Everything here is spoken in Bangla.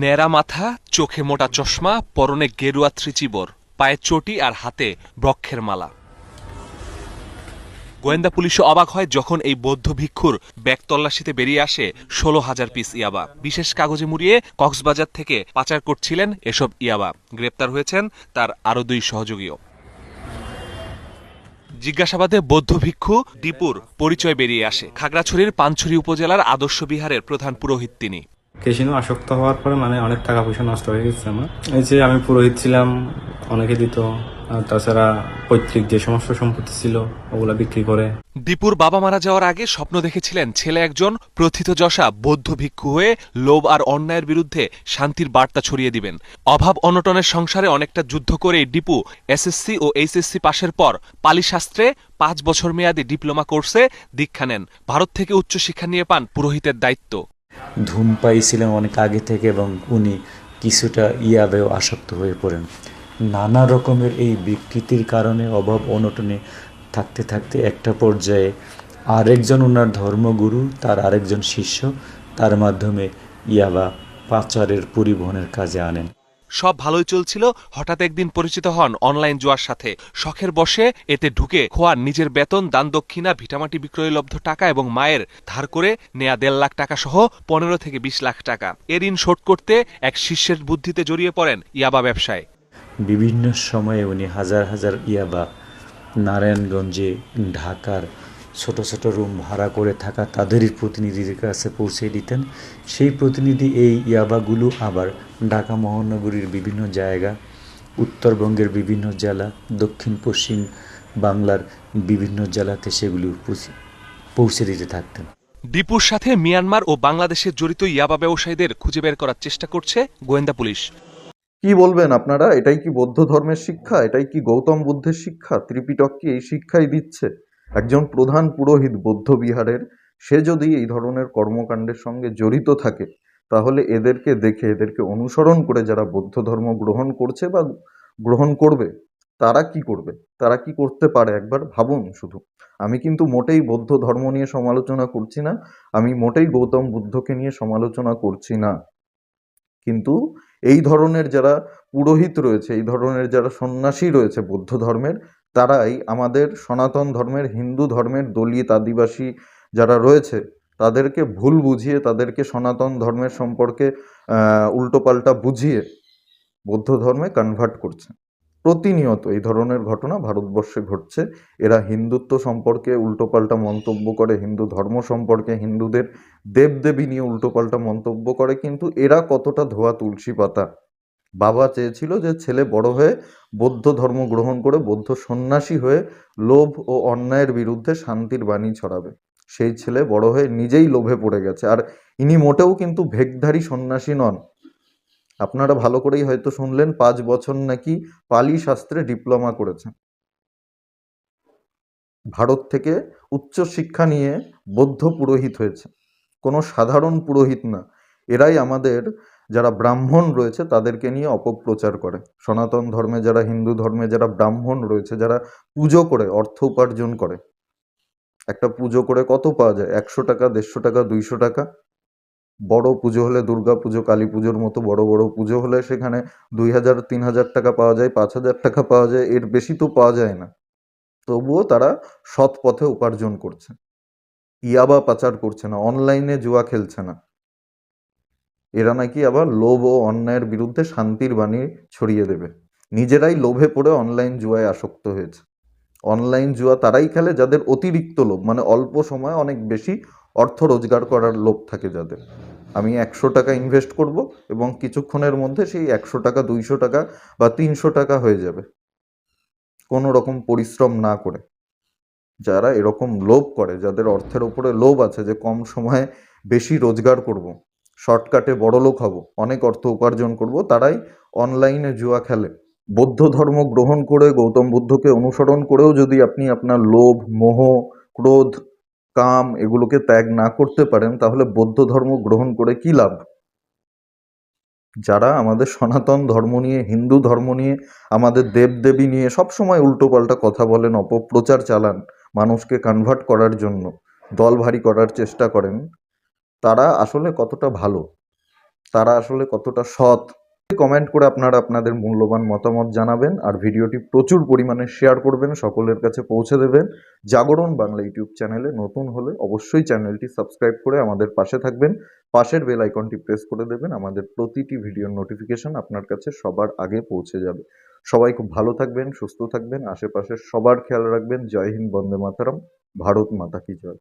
ন্যাড়া মাথা, চোখে মোটা চশমা, পরনে গেরুয়া ত্রিচিবর, পায়ে চটি আর হাতে ব্রক্ষের মালা। গোয়েন্দা পুলিশও অবাক হয় যখন এই বৌদ্ধ ভিক্ষুর ব্যাগ তল্লাশিতে বেরিয়ে আসে ষোলো হাজার পিস ইয়াবা। বিশেষ কাগজে মুড়িয়ে কক্সবাজার থেকে পাচার করছিলেন এসব ইয়াবা। গ্রেপ্তার হয়েছেন তার আরও দুই সহযোগীও। জিজ্ঞাসাবাদে বৌদ্ধ ভিক্ষু দীপুর পরিচয় বেরিয়ে আসে। খাগড়াছড়ির পানছড়ি উপজেলার আদর্শ বিহারের প্রধান পুরোহিত তিনি। কেসিনো আসক্ত হওয়ার পরে মানে অনেক টাকা পয়সা নষ্ট হয়ে গেছে আমার। এই যে আমি পুরোহিত ছিলাম, অনেকে দিত তাছাড়া পৈতৃক যে সমস্ত সম্পত্তি ছিল, ওগুলা বিক্রি করে। দীপুর বাবা মারা যাওয়ার আগে স্বপ্ন দেখেছিলেন ছেলে একজন প্রথিতযশা বৌদ্ধ ভিক্ষু হয়ে লোভ আর অন্যায়ের বিরুদ্ধে শান্তির বার্তা ছড়িয়ে দিবেন। অভাব অনটনের সংসারে অনেকটা যুদ্ধ করে ডিপু এসএসসি ও এইচএসসি পাশের পর পালি শাস্ত্রে পাঁচ বছর মেয়াদী ডিপ্লোমা কোর্সে দীক্ষা নেন। ভারত থেকে উচ্চশিক্ষা নিয়ে পান পুরোহিতের দায়িত্ব। ধূমপাই ছিলেন অনেক আগে থেকে এবং উনি কিছুটা ইয়াবেও আসক্ত হয়ে পড়েন। নানা রকমের এই বিকৃতির কারণে অভাব অনটনে থাকতে থাকতে একটা পর্যায়ে আরেকজন ওনার ধর্মগুরু, তার আরেকজন শিষ্য, তার মাধ্যমে ইয়াবা পাচারের পরিবহনের কাজে আনেন। সব ভালোই চলছিল। হঠাৎ একদিন পরিচিত হন অনলাইন জুয়ার সাথে। শখের বসে এতে ঢুকে খোয়ার নিজের বেতন, দান দক্ষিণা, ভিটামাটি বিক্রয়লব্ধ টাকা এবং মায়ের ধার করে নেয়া দেড় লাখ টাকা সহ পনেরো থেকে বিশ লাখ টাকা। এ ঋণ শোধ করতে এক শিষ্যের বুদ্ধিতে জড়িয়ে পড়েন ইয়াবা ব্যবসায়। বিভিন্ন সময়ে উনি হাজার হাজার ইয়াবা নারায়ণগঞ্জে, ঢাকার ছোট ছোট রুম ভাড়া করে থাকা তাদেরই প্রতিনিধিদের কাছে পৌঁছে দিতেন। সেই প্রতিনিধি এই ইয়াবাগুলো আবার ঢাকা মহানগরীর বিভিন্ন জায়গা উত্তরবঙ্গের বিভিন্ন জেলা দক্ষিণ পশ্চিম বাংলার বিভিন্ন জেলাতে সেগুলো পৌঁছে- পৌঁছে দিতে থাকতেন। ডিপুর সাথে মিয়ানমার ও বাংলাদেশের জড়িত ইয়াবা ব্যবসায়ীদের খুঁজে বের করার চেষ্টা করছে গোয়েন্দা পুলিশ। কি বলবেন আপনারা? এটাই কি বৌদ্ধ ধর্মের শিক্ষা? এটাই কি গৌতম বুদ্ধের শিক্ষা? ত্রিপিটক কি এই শিক্ষাই দিচ্ছে? একজন প্রধান পুরোহিত বৌদ্ধ বিহারের সে যদি এই ধরনের কর্মকাণ্ডের সঙ্গে জড়িত থাকে তাহলে এদেরকে দেখে, এদেরকে অনুসরণ করে যারা বৌদ্ধ ধর্ম গ্রহণ করছে বা গ্রহণ করবে, তারা কি করবে? তারা কি করতে পারে? একবার ভাবুন শুধু। আমি কিন্তু মোটেই বৌদ্ধ ধর্ম নিয়ে সমালোচনা করছি না। আমি মোটেই গৌতম বুদ্ধকে নিয়ে সমালোচনা করছি না। কিন্তু এই ধরনের যারা পুরোহিত রয়েছে, এই ধরনের যারা সন্ন্যাসী রয়েছে বৌদ্ধ ধর্মের, তারাই আমাদের সনাতন ধর্মের, হিন্দু ধর্মের দলিত, আদিবাসী যারা রয়েছে তাদেরকে ভুল বুঝিয়ে, তাদেরকে সনাতন ধর্মের সম্পর্কে উল্টোপাল্টা বুঝিয়ে বৌদ্ধ ধর্মে কনভার্ট করছে। প্রতিনিয়ত এই ধরনের ঘটনা ভারতবর্ষে ঘটছে। এরা হিন্দুত্ব সম্পর্কে উল্টোপাল্টা মন্তব্য করে, হিন্দু ধর্ম সম্পর্কে, হিন্দুদের দেবদেবী নিয়ে উল্টোপাল্টা মন্তব্য করে, কিন্তু এরা কতটা ধোয়া তুলসী পাতা? বাবা চেয়েছিল যে ছেলে বড় হয়ে বৌদ্ধ ধর্ম গ্রহণ করে, বৌদ্ধ সন্ন্যাসী হয়ে লোভ ও অন্যায়ের বিরুদ্ধে শান্তির বাণী ছড়াবে। সেই ছেলে বড় হয়ে নিজেই লোভে পড়ে গেছে। আর ইনি মোটেও কিন্তু ভেগধারী সন্ন্যাসী নন। আপনারা ভালো করেই হয়তো শুনলেন, পাঁচ বছর নাকি পালি শাস্ত্রে ডিপ্লোমা করেছেন। ভারত থেকে উচ্চ শিক্ষা নিয়ে বৌদ্ধ পুরোহিত হয়েছে। কোনো সাধারণ পুরোহিত না। এরাই আমাদের যারা ব্রাহ্মণ রয়েছে, তাদেরকে নিয়ে অপপ্রচার করে। সনাতন ধর্মে যারা, হিন্দু ধর্মে যারা ব্রাহ্মণ রয়েছে, যারা পুজো করে, অর্থ উপার্জন করে একটা পুজো করে কত পাওয়া যায়? একশো টাকা, দেড়শো টাকা, দুইশো টাকা? বড় পুজো হলে দুর্গা পুজো, কালী পুজোর মতো বড় বড় পুজো হলে সেখানে দুই হাজার, তিন হাজার টাকা পাওয়া যায়, পাঁচ হাজার টাকা পাওয়া যায়, এর বেশি তো পাওয়া যায় না। তবুও তারা সৎ পথে উপার্জন করছে। ইয়াবা পাচার করছে না, অনলাইনে জুয়া খেলছে না। এরা নাকি আবার লোভ ও অন্যায়ের বিরুদ্ধে শান্তির বাণী ছড়িয়ে দেবে। নিজেরাই লোভে পড়ে অনলাইন জুয়ায় আসক্ত হয়েছে। অনলাইন জুয়া তারাই খেলে যাদের অতিরিক্ত লোভ মানে অল্প সময়ে অনেক বেশি অর্থ রোজগার করার লোভ থাকে যাদের। আমি একশো টাকা ইনভেস্ট করব এবং কিছুক্ষণের মধ্যে সেই একশো টাকা, দুইশো টাকা বা তিনশো টাকা হয়ে যাবে। কোনো রকম পরিশ্রম না করে। যারা এরকম লোভ করে, যাদের অর্থের ওপরে লোভ আছে যে কম সময়ে বেশি রোজগার করব, শর্টকাটে বড়লোক হব, অনেক অর্থ উপার্জন করব, তারাই অনলাইনে জুয়া খেলে। বৌদ্ধ ধর্ম গ্রহণ করে, গৌতম বুদ্ধকে অনুসরণ করেও যদি আপনি আপনার লোভ, মোহ, ক্রোধ, কাম এগুলোকে ত্যাগ না করতে পারেন, তাহলে বৌদ্ধ ধর্ম গ্রহণ করে কি লাভ? যারা আমাদের সনাতন ধর্ম নিয়ে, হিন্দু ধর্ম নিয়ে, আমাদের দেবদেবী নিয়ে সবসময় উল্টোপাল্টা কথা বলেন, অপপ্রচার চালান মানুষকে কনভার্ট করার জন্য, দল ভারী করার চেষ্টা করেন, তারা আসলে কতটা ভালো? তারা আসলে কতটা সৎ? কমেন্ট করে আপনারা আপনাদের মূল্যবান মতামত জানাবেন আর ভিডিওটি প্রচুর পরিমাণে শেয়ার করবেন, সকলের কাছে পৌঁছে দেবেন। জাগরণ বাংলা ইউটিউব চ্যানেলে নতুন হলে অবশ্যই চ্যানেলটি সাবস্ক্রাইব করে আমাদের পাশে থাকবেন। পাশের বেল আইকনটি প্রেস করে দেবেন, আমাদের প্রতিটি ভিডিওর নোটিফিকেশন আপনার কাছে সবার আগে পৌঁছে যাবে। সবাই খুব ভালো থাকবেন, সুস্থ থাকবেন, আশেপাশের সবার খেয়াল রাখবেন। জয় হিন্দ, বন্দে মাতারাম, ভারত মাতা কি জয়।